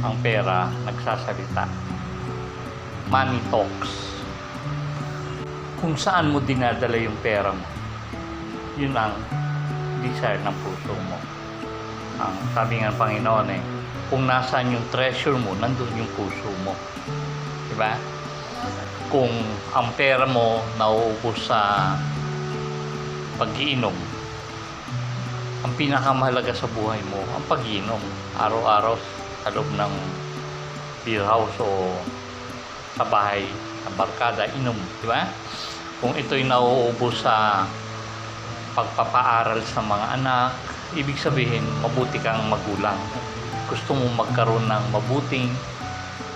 ang pera nagsasalita. Money talks. Kung saan mo dinadala yung pera mo, yun ang desire ng puso mo. Ang sabi ng Panginoon eh, kung nasaan yung treasure mo, nandun yung puso mo. Diba? Kung ang pera mo nauubos sa pag-iinom, ang pinakamahalaga sa buhay mo, ang pag-iinom. Araw-araw sa loob ng beer house o sa bahay, sa barkada, inom. Di ba? Kung ito'y nauubos sa pagpapaaral sa mga anak, ibig sabihin, mabuti kang magulang. Gusto mo magkaroon ng mabuting,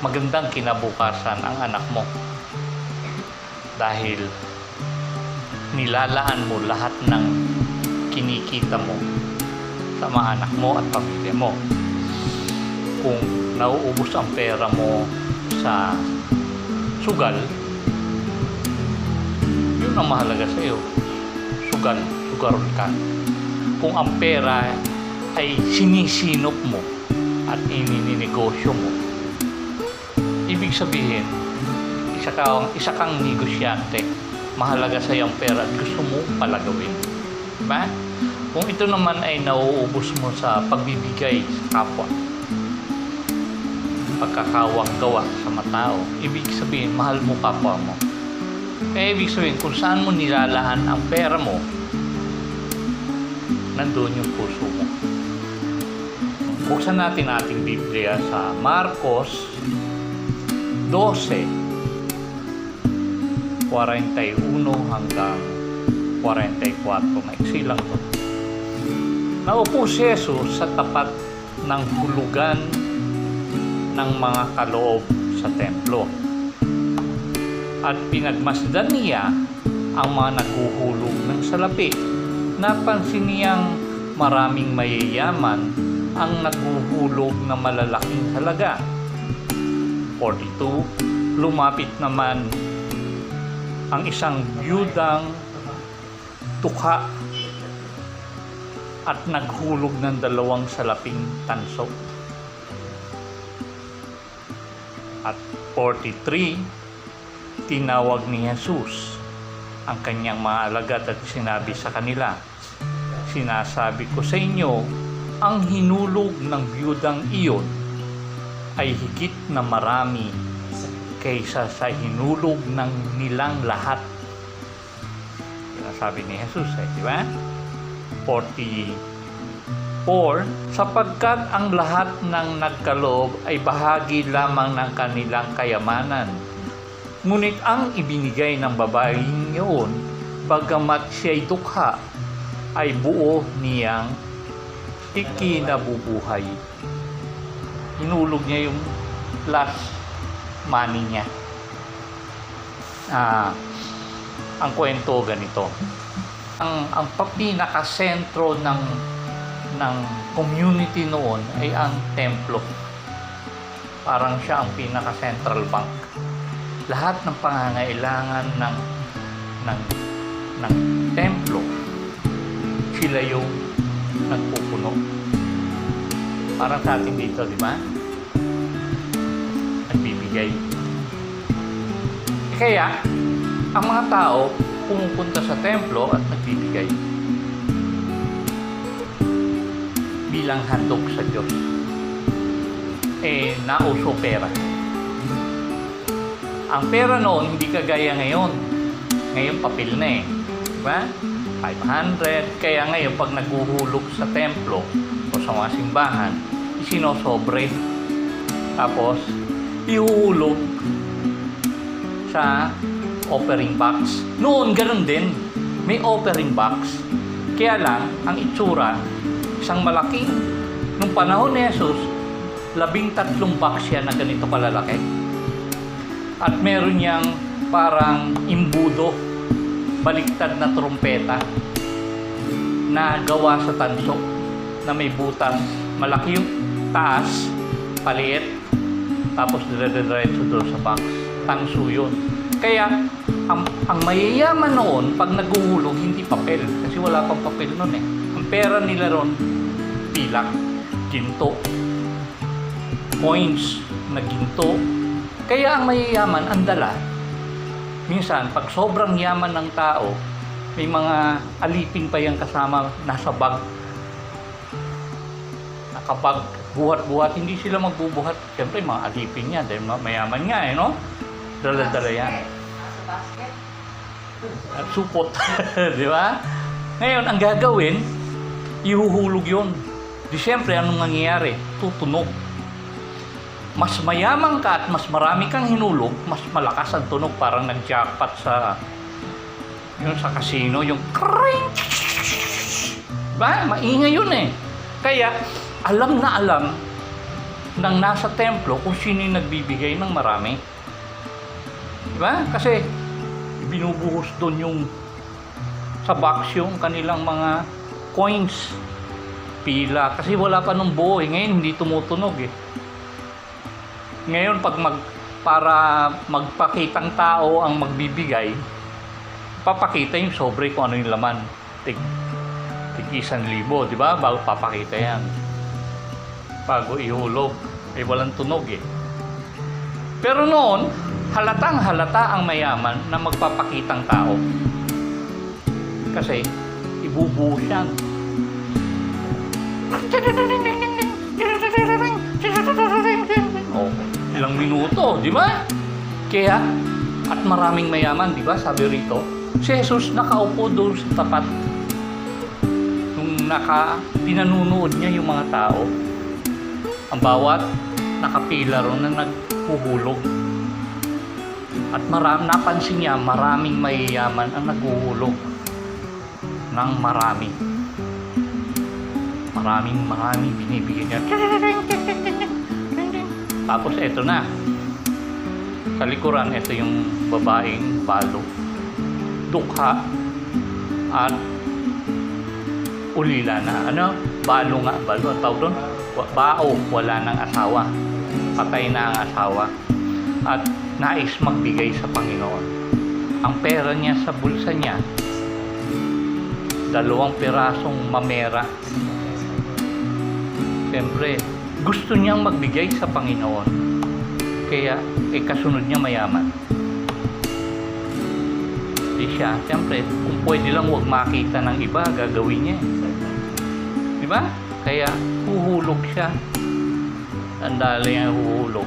magandang kinabukasan ang anak mo. Dahil nilalaan mo lahat ng kinikita mo sa mga anak mo at pamilya mo. Kung nauubos ang pera mo sa sugal, yun ang mahalaga sa iyo. Sugal, sugarol ka. Kung ang pera ay sinisinop mo at inininegosyo mo, ibig sabihin, isa kang, isa kang negosyante. Mahalaga sa iyo pera at gusto mo palagawin. Diba? Kung ito naman ay nauubos mo sa pagbibigay sa kapwa, pagkakawang gawa sa matao, ibig sabihin, mahal mo kapwa mo. Kaya ibig sabihin, kung saan mo nilalaan ang pera mo, nandun yung puso mo. Buksan natin ating Biblia sa Marcos 12, 41 hanggang 44. Maiksi lang to. Naupo si Jesus sa tapat ng hulugan ng mga kaloob sa templo. At pinagmasdan niya ang mga naghuhulog ng salapi. Napansin niyang maraming mayayaman ang naghuhulog na malalaking halaga. 42. Lumapit naman ang isang byudang tukha at naghulog ng dalawang salaping tanso. At 43, tinawag ni Jesus ang kanyang mga alagad at sinabi sa kanila, Sinasabi ko sa inyo, ang hinulog ng biyudang iyon ay higit na marami kaysa sa hinulog ng nilang lahat. Sinasabi ni Jesus eh, di ba? 44 sapagkat ang lahat ng nagkaloob ay bahagi lamang ng kanilang kayamanan. Ngunit ang ibinigay ng babaeng yun, bagamat siya'y dukha, ay buo niyang ikinabubuhay. Hinulog niya yung last money niya. Ah, ang kwento ganito. Ang ang pinakasentro ng ng community noon ay ang templo. Parang siya ang pinaka-central bank. Lahat ng pangangailangan ng ng ng templo sila yung nagpupuno. Parang sa atin dito, di ba? Nagbibigay. Kaya, ang mga tao pumupunta sa templo at nagbibigay bilang handog sa Diyos. Eh, nauso pera. Ang pera noon, hindi kagaya ngayon. Ngayon, papel na eh. Diba? 500. Kaya ngayon, pag naghuhulog sa templo o sa mga simbahan, isinosobre. Tapos, ihuhulog sa offering box. Noon, ganun din. May offering box. Kaya lang, ang itsura, isang malaking, nung panahon ni Jesus, labing tatlong box yan na ganito kalalaki. At meron niyang parang imbudo, baliktad na trompeta na gawa sa tanso na may butas. Malaki yung taas, paliit, tapos dire-diretso doon sa box. Tanso yun. Kaya, ang, ang mayayaman noon, pag naguhulog, hindi papel. Kasi wala pang papel noon eh. Ang pera nila ron, pilak, ginto, coins na ginto. Kaya ang mayayaman ang dala. Minsan, pag sobrang yaman ng tao, may mga alipin pa yung kasama nasa bag. Kapag buhat-buhat, hindi sila magbubuhat. Siyempre, mga alipin niya dahil ma- mayaman nga eh, no? Dala-dala yan. At supot. Di ba? Ngayon, ang gagawin, ihuhulog yun. Di siyempre, anong nangyayari? Tutunog. Mas mayaman ka at mas marami kang hinulog, mas malakas ang tunog. Parang nag-jackpot sa yun sa casino, yung kring! Ba? Maingay yun eh. Kaya, alam na alam ng nasa templo kung sino yung nagbibigay ng marami. Diba? Kasi, binubuhos doon yung sa box yung kanilang mga coins pila. Kasi wala pa nung buo eh. ngayon hindi tumutunog eh. Ngayon pag mag para magpakitang tao ang magbibigay papakita yung sobre kung ano yung laman. Tig tig isang libo di ba? Bago papakita yan. Bago ihulog. Eh walang tunog eh. Pero noon halatang halata ang mayaman na magpapakitang tao. Kasi ibubuhos yan Oh, ilang minuto, di ba? Kaya, at maraming mayaman, di ba? Sabi rito, si Jesus nakaupo doon sa tapat. Nung naka, pinanunood niya yung mga tao. Ang bawat nakapila ron na naghuhulog. At maram, napansin niya, maraming mayayaman ang naghuhulog ng marami. Maraming marami binibigyan niya. Tapos eto na. Sa likuran, ito yung babaeng balo. Dukha at ulila na. Ano? Balo nga. Balo. Ang tawag doon? Bao. Wala ng asawa. Patay na ang asawa. At nais magbigay sa Panginoon. Ang pera niya sa bulsa niya, dalawang pirasong mamera. Siyempre, gusto niyang magbigay sa Panginoon. Kaya, eh, kasunod niya mayaman. Di siya, siyempre, kung pwede lang huwag makita ng iba, gagawin niya. eh. Di ba? Kaya, huhulog siya. Ang dali niya huhulog.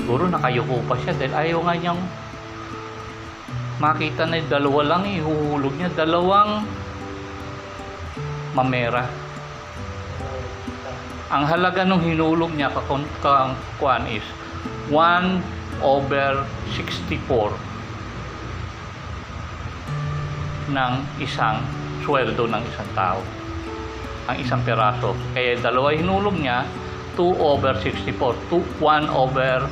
Siguro nakayuko pa siya dahil ayaw nga niyang makita na dalawa lang eh, huhulog niya. Dalawang mamera. Ang halaga ng hinulog niya kakon kang kuan is 1 over 64 ng isang sweldo ng isang tao. Ang isang peraso. Kaya dalawa hinulog niya 2 over 64. 2, 1 over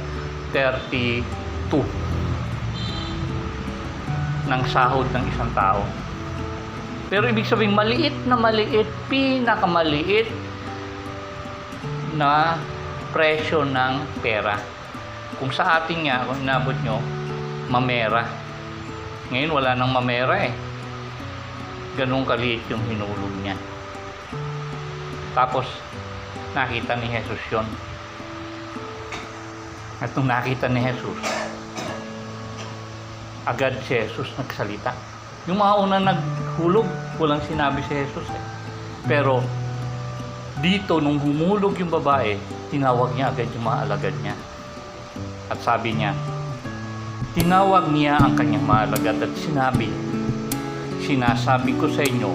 32 ng sahod ng isang tao. Pero ibig sabihin, maliit na maliit, pinakamaliit na presyo ng pera. Kung sa atin nga, kung inabot nyo, mamera. Ngayon, wala nang mamera eh. Ganun kaliit yung hinulog niya. Tapos, nakita ni Jesus yon. At nung nakita ni Jesus, agad si Jesus nagsalita. Yung mga una naghulog, walang sinabi si Jesus eh. Pero, dito, nung humulog yung babae, tinawag niya agad yung mga niya. At sabi niya, tinawag niya ang kanyang mga alagad at sinabi, sinasabi ko sa inyo,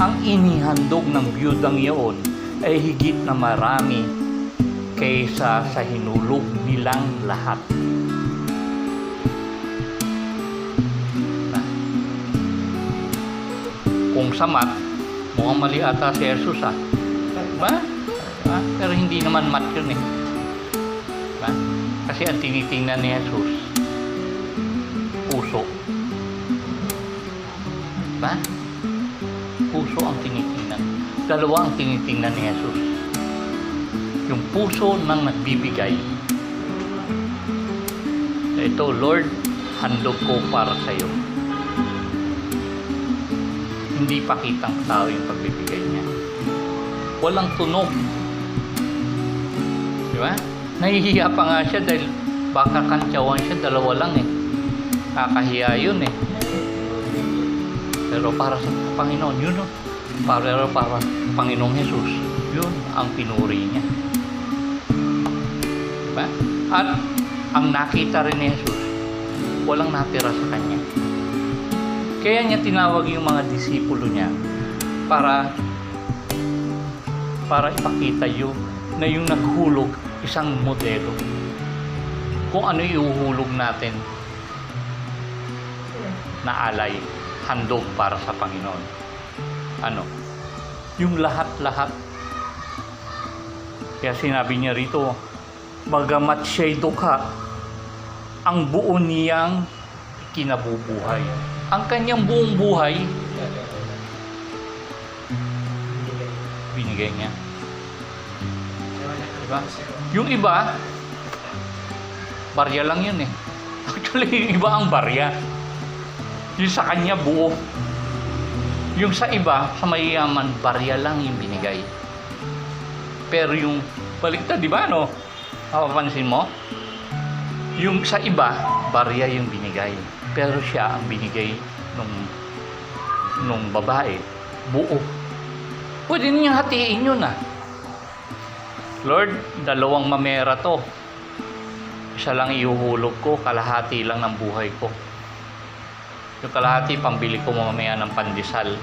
ang inihandog ng biyudang iyon ay higit na marami kaysa sa hinulog nilang lahat. Kung sa mat, mukhang mali ata si Jesus ah. Diba? Diba? Pero hindi naman mat yun eh. Diba? Kasi ang tinitingnan ni Jesus, puso. Diba? Puso ang tinitingnan. Dalawa ang tinitingnan ni Jesus. Yung puso ng nagbibigay. Ito, Lord, handog ko para sa iyo. Hindi pakitang tao yung pagbibigay niya. Walang tunog. Di ba? Nahihiya pa nga siya dahil baka kantsawan siya, dalawa lang eh. Kakahiya yun eh. Pero para sa Panginoon, yun o. Para, para sa Panginoong Jesus, yun ang pinuri niya. Diba? At ang nakita rin ni Jesus, walang natira sa kanya. Kaya niya tinawag yung mga disipulo niya para para ipakita yung na yung naghulog isang modelo. Kung ano iuhulog natin na alay, handog para sa Panginoon. Ano? Yung lahat-lahat. Kaya sinabi niya rito, bagamat siya'y dukha, ang buo niyang kinabubuhay. Ang kanyang buong buhay, binigay niya. Diba? Yung iba, barya lang yun eh. Actually, yung iba ang barya. Yung sa kanya buo. Yung sa iba, sa mayayaman, barya lang yung binigay. Pero yung baliktad, di ba, no? Mapapansin mo? Yung sa iba, barya yung binigay. Pero siya ang binigay nung nung babae, buo. Pwede niyang hatiin yun ah. Lord, dalawang mamera to. Isa lang iuhulog ko, kalahati lang ng buhay ko. Yung kalahati, pambili ko mamaya ng pandesal.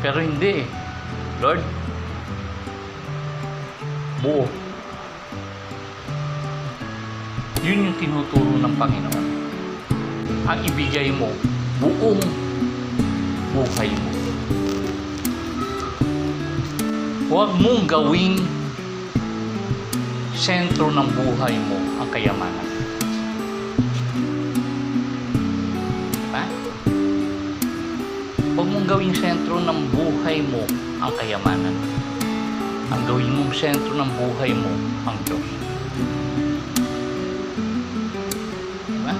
Pero hindi eh. Lord, buo. Yun yung tinuturo ng Panginoon. Ang ibigay mo, buong buhay mo. Huwag mong gawing sentro ng buhay mo ang kayamanan. Diba? Huwag mong gawing sentro ng buhay mo ang kayamanan. Ang gawin mong sentro ng buhay mo ang Diyos. Diba?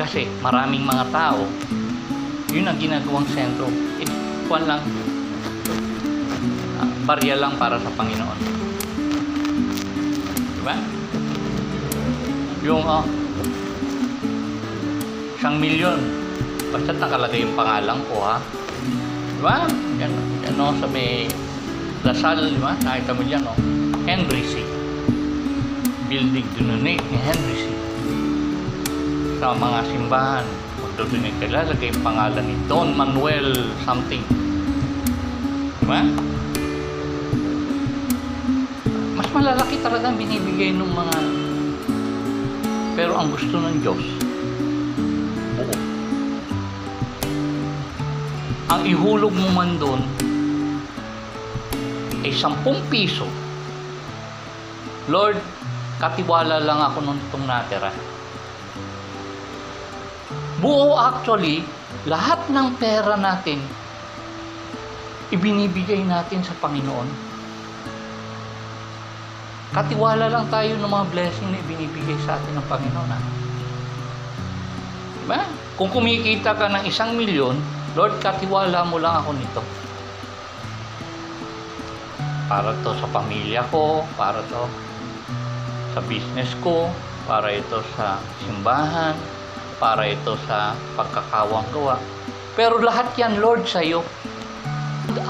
Kasi maraming mga tao, yun ang ginagawang sentro. Eh, kwan lang, barya lang para sa Panginoon. Diba? Yung, oh, isang milyon, basta nakalagay yung pangalan ko, ha? Diba? Yan, yan oh, sa may Lasal, di ba? Nakita mo dyan, oh. Henry C. Building donate ni Henry C. Sa mga simbahan, magdodonate ka, lalagay yung pangalan ni Don Manuel something. Di ba? Malalaki talaga binibigay ng mga pero ang gusto ng Diyos buo. Ang ihulog mo man doon ay 10 piso. Lord, katiwala lang ako nung itong natira. Buo actually, lahat ng pera natin, ibinibigay natin sa Panginoon. Katiwala lang tayo ng mga blessing na ibinibigay sa atin ng Panginoon. Diba? Kung kumikita ka ng isang milyon, Lord, katiwala mo lang ako nito. Para to sa pamilya ko, para to sa business ko, para ito sa simbahan, para ito sa pagkakawang gawa. Pero lahat yan, Lord, sa iyo.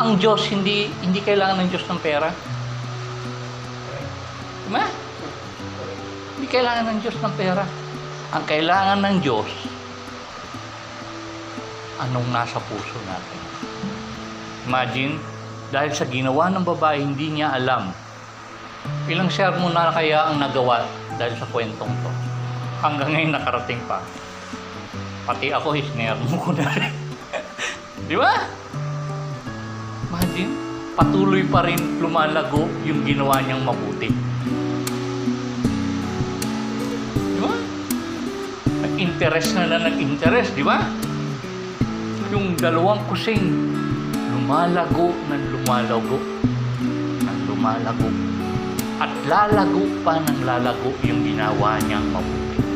Ang Diyos, hindi, hindi kailangan ng Diyos ng pera. Diba? Hindi kailangan ng Diyos ng pera. Ang kailangan ng Diyos, anong nasa puso natin. Imagine, dahil sa ginawa ng babae, hindi niya alam. Ilang sermon na kaya ang nagawa dahil sa kwentong to. Hanggang ngayon nakarating pa. Pati ako, hisnermo ko na rin. Di ba? Imagine, patuloy pa rin lumalago yung ginawa niyang mabuti. Nag-interest na na nag-interest, di ba? Yung dalawang kusing, lumalago ng lumalago ng lumalago at lalago pa ng lalago yung ginawa niyang mabuti.